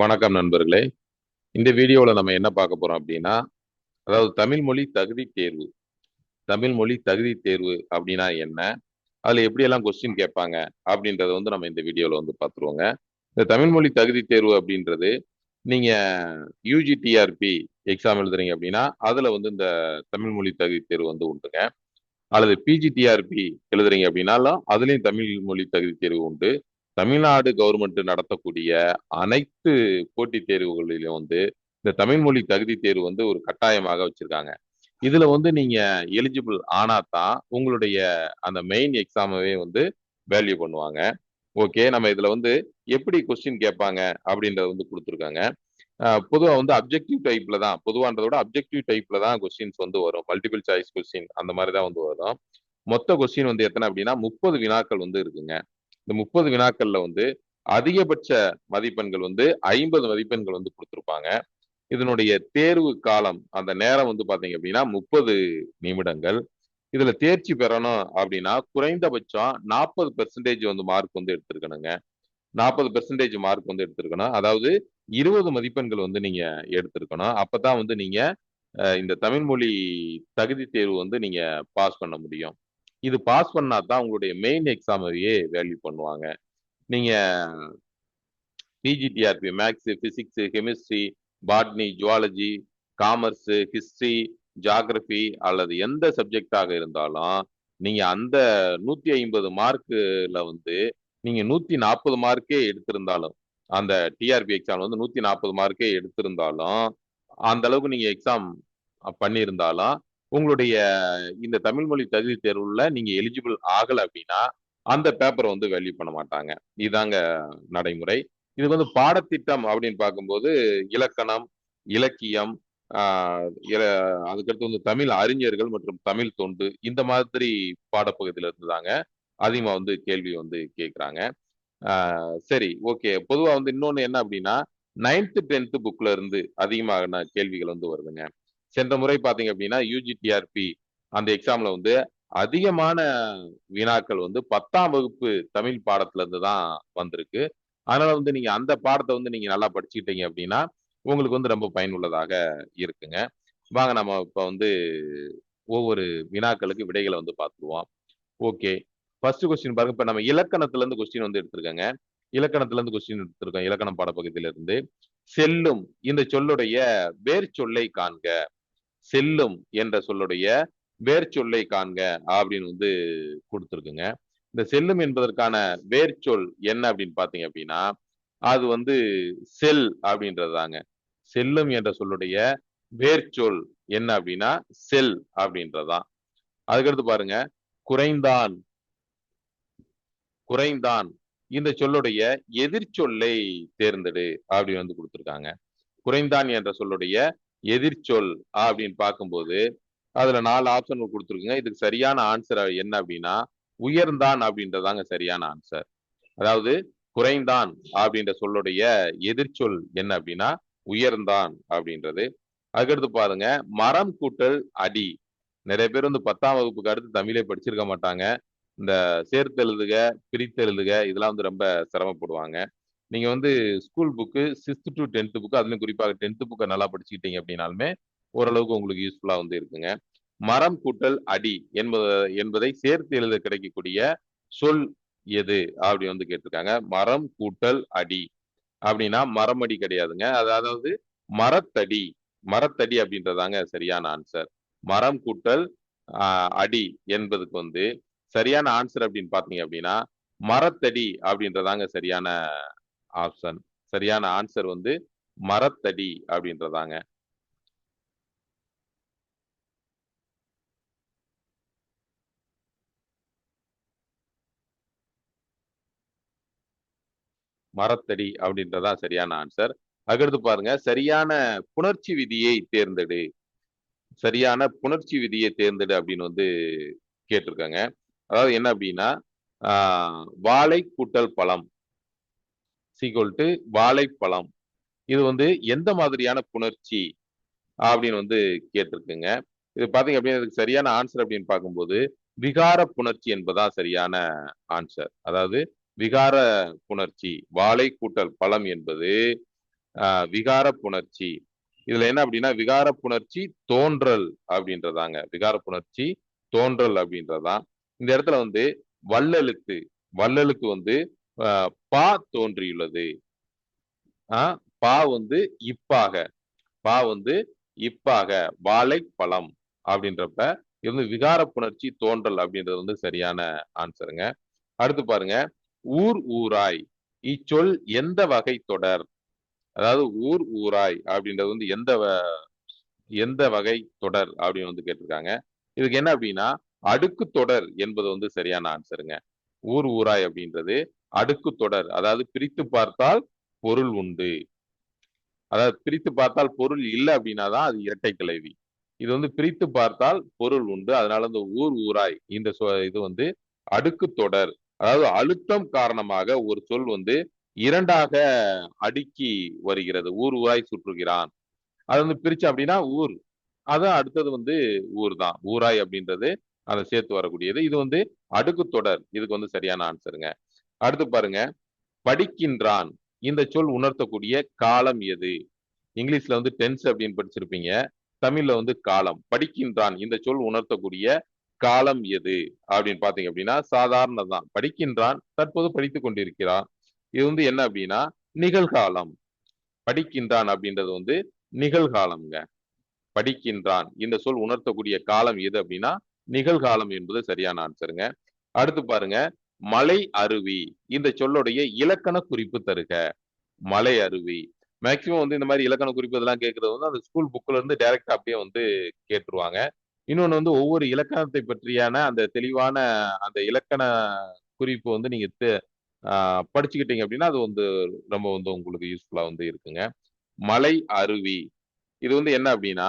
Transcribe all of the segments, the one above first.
வணக்கம் நண்பர்களே. இந்த வீடியோவில் நம்ம என்ன பார்க்க போகிறோம் அப்படின்னா அதாவது தமிழ் மொழி தகுதி தேர்வு. தமிழ் மொழி தகுதி தேர்வு அப்படின்னா என்ன? அதில் எப்படியெல்லாம் கொஸ்டின் கேட்பாங்க அப்படின்றத வந்து நம்ம இந்த வீடியோவில் வந்து பார்த்துருவோங்க. இந்த தமிழ் மொழி தகுதி தேர்வு அப்படின்றது நீங்கள் யூஜிடிஆர்பி எக்ஸாம் எழுதுறீங்க அப்படின்னா அதில் வந்து இந்த தமிழ் மொழி தகுதி தேர்வு வந்து உண்டுங்க. அல்லது பிஜிடிஆர்பி எழுதுறீங்க அப்படின்னாலும் அதுலேயும் தமிழ் மொழி தகுதி தேர்வு உண்டு. தமிழ்நாடு கவர்மெண்ட் நடத்தக்கூடிய அனைத்து போட்டித் தேர்வுகளிலும் வந்து இந்த தமிழ் மொழி தகுதி தேர்வு வந்து ஒரு கட்டாயமாக வச்சிருக்காங்க. இதுல வந்து நீங்க எலிஜிபிள் ஆனா தான் உங்களுடைய அந்த மெயின் எக்ஸாமவே வந்து வேல்யூ பண்ணுவாங்க. ஓகே நம்ம இதுல வந்து எப்படி கொஸ்டின் கேட்பாங்க அப்படின்றத வந்து கொடுத்துருக்காங்க. பொதுவாக வந்து அப்ஜெக்டிவ் டைப்ல தான் பொதுவான்றத விட அப்ஜெக்டிவ் டைப்ல தான் கொஸ்டின்ஸ் வந்து வரும். மல்டிபிள் சாய்ஸ் கொஸ்டின் அந்த மாதிரி தான் வந்து வரும். மொத்த கொஸ்டின் வந்து எத்தனை அப்படின்னா முப்பது வினாக்கள் வந்து இருக்குங்க. இந்த முப்பது வினாக்கள்ல வந்து அதிகபட்ச மதிப்பெண்கள் வந்து ஐம்பது மதிப்பெண்கள் வந்து கொடுத்துருப்பாங்க. இதனுடைய தேர்வு காலம் அந்த நேரம் வந்து பாத்தீங்க அப்படின்னா முப்பது நிமிடங்கள். இதுல தேர்ச்சி பெறணும் அப்படின்னா குறைந்தபட்சம் நாற்பது பெர்சன்டேஜ் வந்து மார்க் வந்து எடுத்திருக்கணுங்க. நாற்பது பெர்சன்டேஜ் மார்க் வந்து எடுத்திருக்கணும். அதாவது இருபது மதிப்பெண்கள் வந்து நீங்க எடுத்திருக்கணும். அப்பதான் வந்து நீங்க இந்த தமிழ் மொழி தகுதி தேர்வு வந்து நீங்க பாஸ் பண்ண முடியும். இது பாஸ் பண்ணா தான் உங்களுடைய மெயின் எக்ஸாமையே வேல்யூ பண்ணுவாங்க. நீங்கள் PGTRB maths physics chemistry botany zoology commerce history geography அல்லது எந்த சப்ஜெக்டாக இருந்தாலும் நீங்கள் அந்த நூற்றி ஐம்பது மார்க்கில் வந்து நீங்கள் நூற்றி நாற்பது மார்க்கே எடுத்திருந்தாலும் அந்த டிஆர்பி எக்ஸாம் வந்து நூற்றி நாற்பது மார்க்கே எடுத்திருந்தாலும் அந்த அளவுக்கு நீங்கள் எக்ஸாம் பண்ணியிருந்தாலும் உங்களுடைய இந்த தமிழ் மொழி தகுதி தேர்வுல நீங்க எலிஜிபிள் ஆகல அப்படின்னா அந்த பேப்பரை வந்து வேல்யூ பண்ண மாட்டாங்க. இதாங்க நடைமுறை. இது வந்து பாடத்திட்டம் அப்படின்னு பார்க்கும்போது இலக்கணம் இலக்கியம் அதுக்கடுத்து வந்து தமிழ் அறிஞர்கள் மற்றும் தமிழ் தொண்டு இந்த மாதிரி பாடப்பகுதியில இருந்துதாங்க அதிகமாக அதிகமா வந்து கேள்வி வந்து கேட்குறாங்க சரி ஓகே. பொதுவாக வந்து இன்னொன்று என்ன அப்படின்னா நைன்த்து டென்த்து புக்ல இருந்து அதிகமான கேள்விகள் வந்து வருதுங்க. சென்ற முறை பார்த்தீங்க அப்படின்னா யூஜிடிஆர்பி அந்த எக்ஸாம்ல வந்து அதிகமான வினாக்கள் வந்து பத்தாம் வகுப்பு தமிழ் பாடத்துல இருந்து தான் வந்திருக்கு. அதனால வந்து நீங்க அந்த பாடத்தை வந்து நீங்க நல்லா படிச்சுக்கிட்டீங்க அப்படின்னா உங்களுக்கு வந்து ரொம்ப பயனுள்ளதாக இருக்குங்க. வாங்க நம்ம இப்போ வந்து ஒவ்வொரு வினாக்களுக்கு விடைகளை வந்து பார்த்துருவோம். ஓகே. ஃபர்ஸ்ட் கொஸ்டின் பாருங்க. இப்போ நம்ம இலக்கணத்துல இருந்து கொஸ்டின் வந்து எடுத்திருக்கோங்க. இலக்கணத்துல இருந்து கொஸ்டின் எடுத்திருக்கோம். இலக்கணம் பாடப்பகுதியில இருந்து செல்லும் இந்த சொல்லுடைய வேர் சொல்லை காண்க. செல்லும் என்ற சொல்லுடைய வேர் சொல்லை காண்க அப்படின்னு வந்து கொடுத்துருக்குங்க. இந்த செல்லும் என்பதற்கான வேர் சொல் என்ன அப்படின்னு பாத்தீங்க அப்படின்னா அது வந்து செல் அப்படின்றதாங்க செல்லும் என்ற சொல்லுடைய வேர்ச்சொல் என்ன அப்படின்னா செல் அப்படின்றதான் அதுக்கடுத்து பாருங்க குறைந்தான். குறைந்தான். இந்த சொல்லுடைய எதிர்ச்சொல்லை தேர்ந்தெடு அப்படின்னு வந்து கொடுத்துருக்காங்க. குறைந்தான் என்ற சொல்லுடைய எதிர்ச்சொல் அப்படின்னு பார்க்கும்போது அதுல நாலு ஆப்ஷன் கொடுத்துருக்குங்க. இதுக்கு சரியான ஆன்சர் என்ன அப்படின்னா உயர்ந்தான் அப்படின்றதாங்க சரியான ஆன்சர் அதாவது குறைந்தான் அப்படின்ற சொல்லுடைய எதிர்ச்சொல் என்ன அப்படின்னா உயர்ந்தான் அப்படின்றது. அதுக்கடுத்து பாருங்க மரம் கூட்டல் அடி. நிறைய பேர் வந்து பத்தாம் வகுப்புக்கு அடுத்து தமிழே படிச்சிருக்க மாட்டாங்க. இந்த சேர்த்து எழுதுக பிரித்து எழுதுக இதெல்லாம் வந்து ரொம்ப சிரமப்படுவாங்க. நீங்க வந்து school book sixth to tenth book அதுலயும் குறிப்பாக டென்த் புக்கை நல்லா படிச்சுக்கிட்டீங்க அப்படின்னாலுமே ஓரளவுக்கு உங்களுக்கு யூஸ்ஃபுல்லா வந்து இருக்குங்க. மரம் கூட்டல் அடி என்பது என்பதை சேர்த்து எழுத கிடைக்கக்கூடிய சொல் எது அப்படி வந்து கேட்டிருக்காங்க. மரம் கூட்டல் அடி அப்படின்னா மரமடி கிடையாதுங்க. அதாவது மரத்தடி மரத்தடி அப்படின்றதாங்க சரியான ஆன்சர் மரம் கூட்டல் அடி என்பதுக்கு வந்து சரியான ஆன்சர் அப்படின்னு பார்த்தீங்க அப்படின்னா மரத்தடி அப்படின்றதாங்க சரியான ஆப்ஷன் சரியான ஆன்சர் வந்து மரத்தடி அப்படின்றதாங்க. மரத்தடி அப்படின்றதா சரியான ஆன்சர் அதுக்கடுத்து பாருங்க. சரியான புணர்ச்சி விதியை தேர்ந்தெடு. சரியான புணர்ச்சி விதியை தேர்ந்தெடு அப்படின்னு வந்து கேட்டிருக்காங்க. அதாவது என்ன அப்படின்னா வாழை கூட்டல் பழம். சீக்வல் டு வாழைப்பழம். இது வந்து எந்த மாதிரியான புணர்ச்சி அப்படின்னு வந்து கேட்டிருக்குங்க. இது பாத்தீங்க அப்படின்னா இதுக்கு சரியான ஆன்சர் அப்படின்னு பார்க்கும்போது விகார புணர்ச்சி என்பதான் சரியான ஆன்சர் அதாவது விகார புணர்ச்சி வாழை கூட்டல் பழம் என்பது விகார புணர்ச்சி. இதுல என்ன அப்படின்னா விகார புணர்ச்சி தோன்றல் அப்படின்றதாங்க. விகார புணர்ச்சி தோன்றல் அப்படின்றதான். இந்த இடத்துல வந்து வள்ளலுக்கு வள்ளலுக்கு வந்து பா தோன்றியுள்ளது. பா வந்து இப்பாக. பா வந்து இப்பாக வாழைப்பழம் அப்படின்றப்ப இது வந்து விகார புணர்ச்சி தோன்றல் அப்படின்றது வந்து சரியான ஆன்சருங்க. அடுத்து பாருங்க. ஊர் ஊராய். இச்சொல் எந்த வகை தொடர்? அதாவது ஊர் ஊராய் அப்படின்றது வந்து எந்த வ- எந்த வகை தொடர் அப்படின்னு வந்து கேட்டிருக்காங்க. இதுக்கு என்ன அப்படின்னா அடுக்கு தொடர் என்பது வந்து சரியான ஆன்சருங்க. ஊர் ஊராய் அப்படின்றது அடுக்கு தொடர். அதாவது பிரித்து பார்த்தால் பொருள் உண்டு. அதாவது பிரித்து பார்த்தால் பொருள் இல்லை அப்படின்னா தான் அது இரட்டை கிளவி. இது வந்து பிரித்து பார்த்தால் பொருள் உண்டு. அதனால இந்த ஊர் ஊராய் இந்த சொ- இது வந்து அடுக்கு தொடர். அதாவது அழுத்தம் காரணமாக ஒரு சொல் வந்து இரண்டாக அடுக்கி வருகிறது. ஊர் ஊராய் சுற்றுகிறான். அது வந்து பிரிச்சு அப்படின்னா ஊர். அதான் அடுத்தது வந்து ஊர் தான். ஊராய் அப்படின்றது அதை சேர்த்து வரக்கூடியது. இது வந்து அடுக்கு தொடர். இதுக்கு வந்து சரியான ஆன்சருங்க அடுத்து பாருங்க. படிக்கின்றான். இந்த சொல் உணர்த்தக்கூடிய காலம் எது? இங்கிலீஷ்ல வந்து டென்ஸ் அப்படின்னு படிச்சிருப்பீங்க. தமிழ்ல வந்து காலம். படிக்கின்றான். இந்த சொல் உணர்த்தக்கூடிய காலம் எது? அப்படின்னு பாத்தீங்க அப்படின்னா சாதாரண தான் படிக்கின்றான் தற்போது படித்துக் கொண்டிருக்கிறான். இது வந்து என்ன அப்படின்னா நிகழ்காலம். படிக்கின்றான் அப்படின்றது வந்து நிகழ்காலம்ங்க. படிக்கின்றான். இந்த சொல் உணர்த்தக்கூடிய காலம் எது அப்படின்னா நிகழ்காலம் என்பது சரியான ஆன்சருங்க அடுத்து பாருங்க. மலை அருவி. இந்த சொல்லுடைய இலக்கண குறிப்பு தருக. மலை அருவி. மேக்சிமம் வந்து இந்த மாதிரி இலக்கண குறிப்பு இதெல்லாம் கேட்கறது வந்து அந்த ஸ்கூல் புக்ல இருந்து டைரக்டா அப்படியே வந்து கேட்டுருவாங்க. இன்னொன்று வந்து ஒவ்வொரு இலக்கணத்தை பற்றியான அந்த தெளிவான அந்த இலக்கண குறிப்பு வந்து நீங்க படிச்சுக்கிட்டீங்க அப்படின்னா அது வந்து ரொம்ப வந்து உங்களுக்கு யூஸ்ஃபுல்லா வந்து இருக்குங்க. மலை அருவி. இது வந்து என்ன அப்படின்னா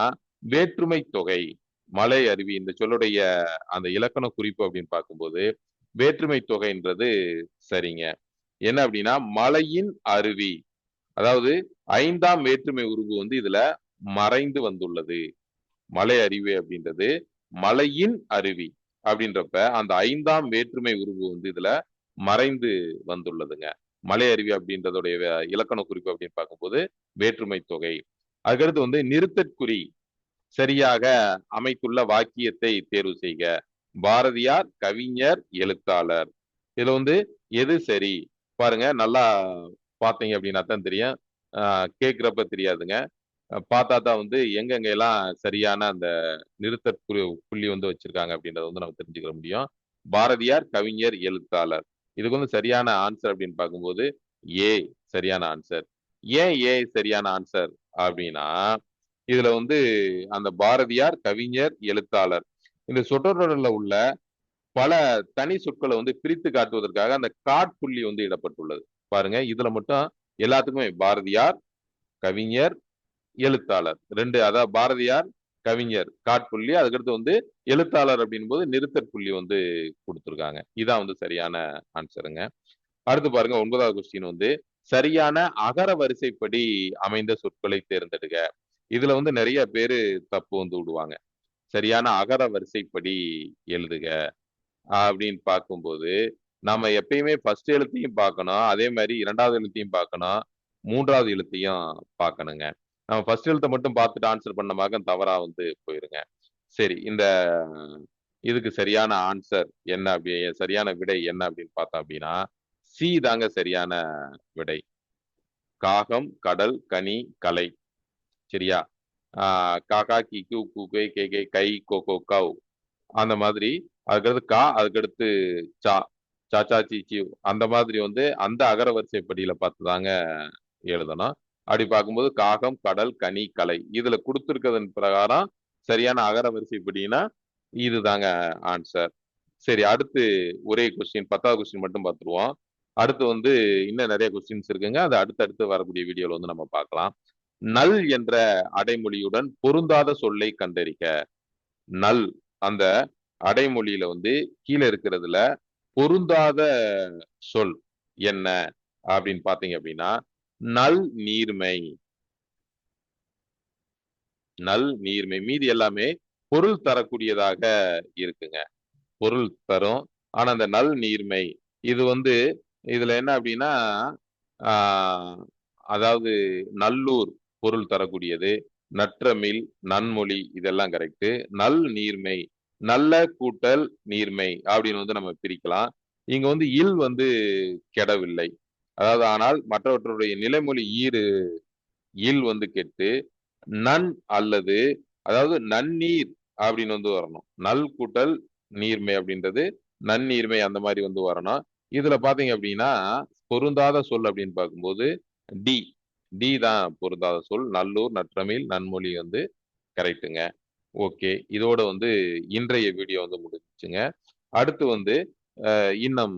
வேற்றுமை தொகை. மலை அருவி. இந்த சொல்லுடைய அந்த இலக்கண குறிப்பு அப்படின்னு பார்க்கும்போது வேற்றுமை தொகைன்றது சரிங்க. என்ன அப்படின்னா மலையின் அருவி. அதாவது ஐந்தாம் வேற்றுமை உருவு வந்து இதுல மறைந்து வந்துள்ளது. மலை அருவி அப்படின்றது. மலையின் அருவி அப்படின்றப்ப அந்த ஐந்தாம் வேற்றுமை உருவு வந்து இதுல மறைந்து வந்துள்ளதுங்க. மலை அருவி அப்படின்றதுடைய இலக்கண குறிப்பு அப்படின்னு பார்க்கும்போது வேற்றுமை தொகை. அதுக்கடுத்து வந்து நிறுத்தற்குறி. சரியாக அமைத்துள்ள வாக்கியத்தை தேர்வு செய்க. பாரதியார் கவிஞர் எழுத்தாளர். இதுல வந்து எது சரி? பாருங்க நல்லா பார்த்தீங்க அப்படின்னா தான் தெரியும். ஆஹ் கேட்கிறப்ப தெரியாதுங்க. பார்த்தா தான் வந்து எங்கெங்க எல்லாம் சரியான அந்த நிறுத்த புள்ளி புள்ளி வந்து வச்சிருக்காங்க அப்படின்றத வந்து நம்ம தெரிஞ்சுக்க முடியும். பாரதியார் கவிஞர் எழுத்தாளர். இதுக்கு வந்து சரியான ஆன்சர் அப்படின்னு பார்க்கும்போது ஏ சரியான ஆன்சர் ஏன் ஏ சரியான ஆன்சர் அப்படின்னா இதுல வந்து அந்த பாரதியார் கவிஞர் எழுத்தாளர் இந்த சொற்றொடரில் உள்ள பல தனி சொற்களை வந்து பிரித்து காட்டுவதற்காக அந்த காட்புள்ளி வந்து இடப்பட்டுள்ளது. பாருங்க இதுல மட்டும் எல்லாத்துக்குமே பாரதியார் கவிஞர் எழுத்தாளர். ரெண்டு அதாவது பாரதியார் கவிஞர் காட்புள்ளி அதுக்கடுத்து வந்து எழுத்தாளர் அப்படின் போது நிறுத்தற் புள்ளி வந்து கொடுத்துருக்காங்க. இதான் வந்து சரியான ஆன்சருங்க. அடுத்து பாருங்க ஒன்பதாவது கொஸ்டின் வந்து சரியான அகர வரிசைப்படி அமைந்த சொற்களை தேர்ந்தெடுக்க இதுல வந்து நிறைய பேரு தப்பு வந்து விடுவாங்க. சரியான அகர வரிசைப்படி எழுதுக அப்படின்னு பார்க்கும்போது நம்ம எப்பயுமே ஃபர்ஸ்ட் எழுத்தையும் பார்க்கணும் அதே மாதிரி இரண்டாவது எழுத்தையும் பார்க்கணும் மூன்றாவது எழுத்தையும் பார்க்கணுங்க. நம்ம ஃபர்ஸ்ட் எழுத்தை மட்டும் பார்த்துட்டு ஆன்சர் பண்ணமாக தவறா வந்து போயிருங்க. சரி இந்த இதுக்கு சரியான ஆன்சர் என்ன அப்படி சரியான விடை என்ன அப்படின்னு பார்த்தோம் அப்படின்னா சி தாங்க சரியான விடை. காகம் கடல் கனி கலை. சரியா? காக்கா கிக்கு கூகை கே கே கை கோகோ கவ் அந்த மாதிரி அதுக்கடுத்து கா அதுக்கடுத்து சா சாச்சா சீச்சி அந்த மாதிரி வந்து அந்த அகர வரிசைப்படியில பார்த்து தாங்க எழுதணும். அப்படி பார்க்கும்போது காகம் கடல் கனி கலை இதுல கொடுத்துருக்கதன் பிரகாரம் சரியான அகர வரிசைப்படினா இதுதாங்க ஆன்சர் சரி அடுத்து ஒரே கொஸ்டின் பத்தாவது கொஸ்டின் மட்டும் பார்த்துருவோம். அடுத்து வந்து இன்னும் நிறைய கொஸ்டின்ஸ் இருக்குங்க. அது அடுத்தடுத்து வரக்கூடிய வீடியோவில் வந்து நம்ம பார்க்கலாம். நல் என்ற அடைமொழியுடன் பொருந்தாத சொல்லை கண்டறிக. நல் அந்த அடைமொழியில வந்து கீழே இருக்கிறதுல பொருந்தாத சொல் என்ன அப்படின்னு பாத்தீங்க அப்படின்னா நல் நீர்மை. நல் நீர்மை மீதி எல்லாமே பொருள் தரக்கூடியதாக இருக்குங்க. பொருள் தரும். ஆனா அந்த நல் நீர்மை இது வந்து இதுல என்ன அப்படின்னா ஆஹ் அதாவது நல்லூர் பொருள் தரக்கூடியது. நற்றமிழ் நன்மொழி இதெல்லாம் கரெக்டு நல் நீர்மை நல்ல கூட்டல் நீர்மை அப்படின்னு வந்து நம்ம பிரிக்கலாம். இங்க வந்து இல் வந்து கெடவில்லை. அதாவது ஆனால் மற்றவற்றுடைய நிலைமொழி ஈறு இல் வந்து கெட்டு. நன் அல்லது அதாவது நன்னீர் அப்படின்னு வந்து வரணும். நல் கூட்டல் நீர்மை அப்படின்றது நன்னீர்மை அந்த மாதிரி வந்து வரணும். இதுல பாத்தீங்க அப்படின்னா பொருந்தாத சொல் அப்படின்னு பார்க்கும்போது டி. டி தான் பொருந்தாத சொல். நல்லூர் நற்றமிழ் நன்மொழி வந்து கரெக்டுங்க ஓகே. இதோட வந்து இன்றைய வீடியோ வந்து முடிச்சுங்க அடுத்து வந்து இன்னும்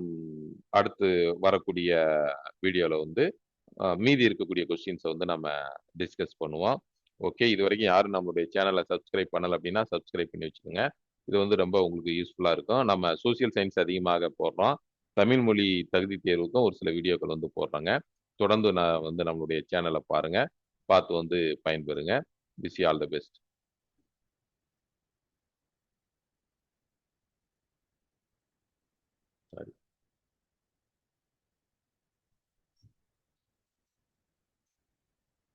அடுத்து வரக்கூடிய வீடியோவில் வந்து மீதி இருக்கக்கூடிய கொஸ்டின்ஸை வந்து நம்ம டிஸ்கஸ் பண்ணுவோம். ஓகே. இது வரைக்கும் யாரும் நம்மளுடைய சேனலை சப்ஸ்கிரைப் பண்ணல அப்படின்னா சப்ஸ்கிரைப் பண்ணி வச்சுக்கோங்க. இது வந்து ரொம்ப உங்களுக்கு யூஸ்ஃபுல்லாக இருக்கும். நம்ம சோசியல் சயின்ஸ் அதிகமாக போடுறோம். தமிழ் மொழி தகுதி தேர்வுக்கும் ஒரு சில வீடியோக்கள் வந்து போடுறோங்க. தொடர்ந்து நான் வந்து நம்மளுடைய சேனலை பாருங்க. பார்த்து வந்து பயன்பெறுங்க. Wish all the best